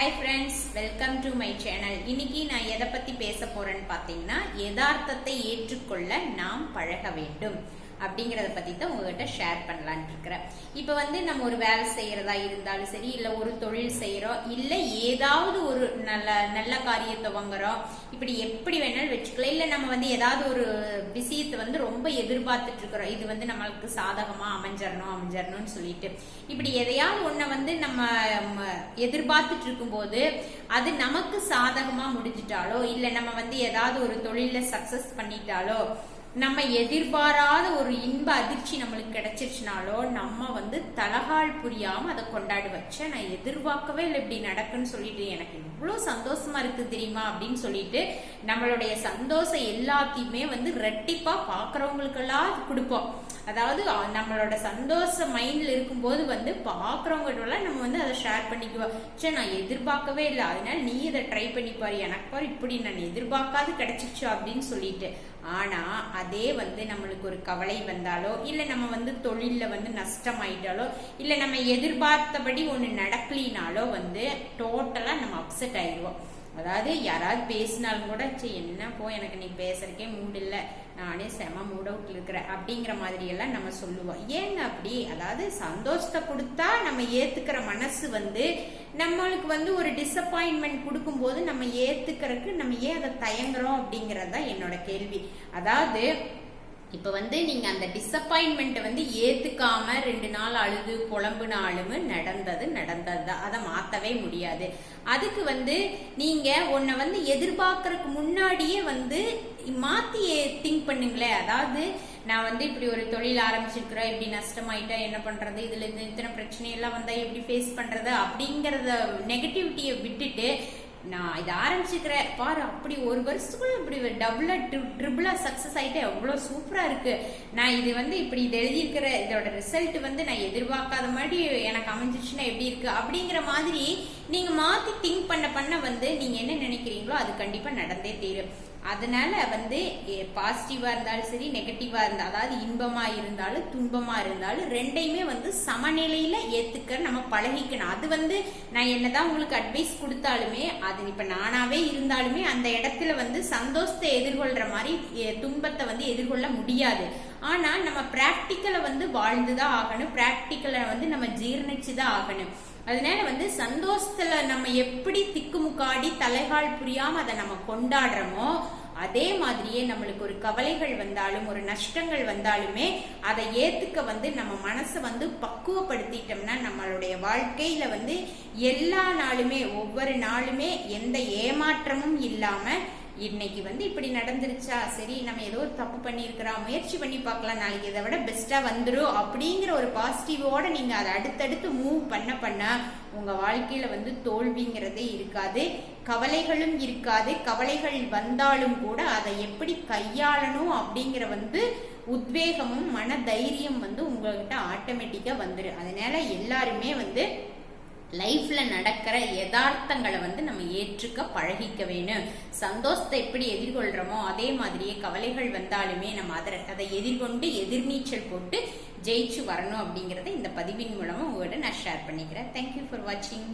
Hi friends welcome to my channel இன்னைக்கு நான் எதை பத்தி பேச போறேன்னு பார்த்தீங்கன்னா யதார்த்தத்தை ஏற்றுக்கொள்ள நாம் பழக வேண்டும். அப்படிங்கிறத பத்தி தான் உங்ககிட்ட ஷேர் பண்ணலான்னு இருக்கிறேன். இப்போ வந்து நம்ம ஒரு வேலை செய்யறதா இருந்தாலும் சரி இல்ல ஒரு தொழில் செய்யறோம் இல்ல ஏதாவது ஒரு நல்ல நல்ல காரியத்தை துவங்குறோம் இப்படி எப்படி வேணாலும் வச்சுக்கலாம். இல்ல நம்ம வந்து ஏதாவது ஒரு விஷயத்தை வந்து ரொம்ப எதிர்பார்த்துட்டு இருக்கிறோம். இது வந்து நம்மளுக்கு சாதகமா அமைஞ்சிடணும் அமைஞ்சிடணும்னு சொல்லிட்டு. இப்படி எதையாவது ஒன்ன வந்து நம்ம ம, எதிர்பார்த்துட்டு இருக்கும்போது அது நமக்கு சாதகமா முடிஞ்சிட்டாலோ இல்ல நம்ம வந்து ஏதாவது ஒரு தொழில சக்சஸ் பண்ணிட்டாலோ நம்ம எதிர்பாராத ஒரு இன்ப அதிர்ச்சி நம்மளுக்கு கிடைச்சிருச்சுனாலோ நம்ம வந்து தலகால் புரியாம அதை கொண்டாடி வச்ச நான் எதிர்பார்க்கவே இல்லை இப்படி நடக்குன்னு சொல்லிட்டு எனக்கு இவ்வளவு சந்தோஷமா இருக்கு தெரியுமா அப்படின்னு சொல்லிட்டு நம்மளுடைய சந்தோஷம் எல்லாத்தையுமே வந்து ரெட்டிப்பா பாக்குறவங்களுக்கெல்லாம் கொடுப்போம். அதாவது நம்மளோட சந்தோஷ மைண்ட்ல இருக்கும்போது வந்து பாக்குறவங்ககிட்ட நம்ம வந்து அதை ஷேர் பண்ணிக்குவோம் சே நான் எதிர்பார்க்கவே இல்லை. அதனால நீ இதை ட்ரை பண்ணி பாரு எனக்கு பாரு இப்படி நான் எதிர்பார்க்காது கிடைச்சிச்சு அப்படின்னு சொல்லிட்டு. ஆனா அதே வந்து நம்மளுக்கு ஒரு கவலை வந்தாலோ இல்ல நம்ம வந்து தொழிலில் வந்து நஷ்டம் ஆயிட்டாலோ இல்ல நம்ம எதிர்பார்த்தபடி ஒண்ணு நடக்கலினாலோ வந்து டோட்டலா நம்ம அப்செட் ஆயிடுவோம். அதாவது யாராவது பேசினாலும் கூட சரி என்னப்போ எனக்கு நீ பேசுறதுக்கே மூடு இல்ல. நானே செம மூட் அவுட்ல இருக்கிறேன். அப்படிங்கிற மாதிரி எல்லாம் நம்ம சொல்லுவோம். ஏங்க அப்படி? அதாவது சந்தோஷத்தை கொடுத்தா நம்ம ஏத்துக்கிற மனசு வந்து நம்மளுக்கு வந்து ஒரு டிசப்பாயின்மெண்ட் கொடுக்கும்போது நம்ம ஏத்துக்கிறதுக்கு நம்ம ஏன் அதை தயங்குறோம் அப்படிங்கிறது தான் என்னோட கேள்வி. அதாவது இப்ப வந்து நீங்க அந்த டிசப்பாயின்மெண்ட்டை வந்து ஏத்துக்காம ரெண்டு நாள் அழுது புலம்புனாலும் நடந்தது நடந்தது தான். அதை மாத்தவே முடியாது. அதுக்கு வந்து நீங்க உன்னை வந்து எதிர்பார்க்கறதுக்கு முன்னாடியே வந்து மாத்தி திங்க் பண்ணுங்களேன் அதாவது நான் வந்து இப்படி ஒரு தொழில் ஆரம்பிச்சிருக்கிறேன் இப்படி நஷ்டமாயிட்டா என்ன பண்றது? இதுல இந்த இத்தனை பிரச்சனை எல்லாம் வந்தா எப்படி ஃபேஸ் பண்றது? அப்படிங்கறத நெகட்டிவிட்டியை விட்டுட்டு நான் இதை ஆரம்பிச்சுக்கிறேன். பாரு அப்படி ஒரு வருஷத்துக்குள்ள இப்படி டபுளா ட்ரிபிளா சக்சஸ் ஆயிட்டு எவ்வளோ சூப்பரா இருக்கு. நான் இது வந்து இப்படி இது எழுதியிருக்கிற இதோட ரிசல்ட் வந்து நான் எதிர்பார்க்காத மாதிரி எனக்கு அமைஞ்சிச்சுன்னா எப்படி இருக்கு? அப்படிங்கிற மாதிரி நீங்க மாத்தி திங்க் பண்ண பண்ண வந்து நீங்க என்ன நினைக்கிறீங்களோ அது கண்டிப்பா நடந்தே தீரும். அதனால வந்து பாசிட்டிவா இருந்தாலும் சரி நெகட்டிவா இருந்தால் அதாவது இன்பமா இருந்தாலும் துன்பமா இருந்தாலும் ரெண்டையுமே வந்து சமநிலையில ஏத்துக்க நம்ம பழகிக்கணும். அது வந்து நான் என்னதான் உங்களுக்கு அட்வைஸ் கொடுத்தாலுமே அது இப்ப நானாவே இருந்தாலுமே அந்த இடத்துல வந்து சந்தோஷத்தை எதிர்கொள்ற மாதிரி துன்பத்தை வந்து எதிர்கொள்ள முடியாது. ஆனா நம்ம பிராக்டிக்கலை வந்து வாழ்ந்துதான் ஆகணும். பிராக்டிக்கலை வந்து நம்ம ஜீர்ணிச்சுதான் ஆகணும். அதனால வந்து சந்தோஷத்துல நம்ம எப்படி திக்குமுக்காடி தலைகால் புரியாம அதை நம்ம கொண்டாடுறோமோ அதே மாதிரியே நம்மளுக்கு ஒரு கவலைகள் வந்தாலும் ஒரு நஷ்டங்கள் வந்தாலுமே அதை ஏத்துக்க வந்து நம்ம மனசை வந்து பக்குவப்படுத்திட்டோம்னா நம்மளுடைய வாழ்க்கையில வந்து எல்லா நாளுமே ஒவ்வொரு நாளுமே எந்த ஏமாற்றமும் இல்லாம இன்னைக்கு வந்து இப்படி நடந்துருச்சா? சரி நம்ம ஏதோ ஒரு தப்பு பண்ணியிருக்கிறோம். முயற்சி பண்ணி பார்க்கலாம். நாளைக்கு இதை விட பெஸ்ட்டாக வந்துடும் அப்படிங்கிற ஒரு பாசிட்டிவோட நீங்கள் அதை அடுத்தடுத்து மூவ் பண்ண பண்ண உங்கள் வாழ்க்கையில் வந்து தோல்விங்கிறதே இருக்காது. கவலைகளும் இருக்காது. கவலைகள் வந்தாலும் கூட அதை எப்படி கையாளணும் அப்படிங்கிற வந்து உத்வேகமும் மன தைரியம் வந்து உங்கள்கிட்ட ஆட்டோமேட்டிக்காக வந்துடும் அதனால எல்லாருமே வந்து லைஃப்பில் நடக்கிற யதார்த்தங்களை வந்து நம்ம ஏற்றுக்க பழகிக்க வேணும். சந்தோஷத்தை எப்படி எதிர்கொள்கிறோமோ அதே மாதிரியே கவலைகள் வந்தாலுமே நம்ம அதை அதை எதிர்கொண்டு எதிர்நீச்சல் போட்டு ஜெயிச்சு வரணும் அப்படிங்கிறத இந்த பதிவின் மூலமாக உங்கள்கிட்ட நான் ஷேர் பண்ணிக்கிறேன். தேங்க்யூ ஃபார் வாட்சிங்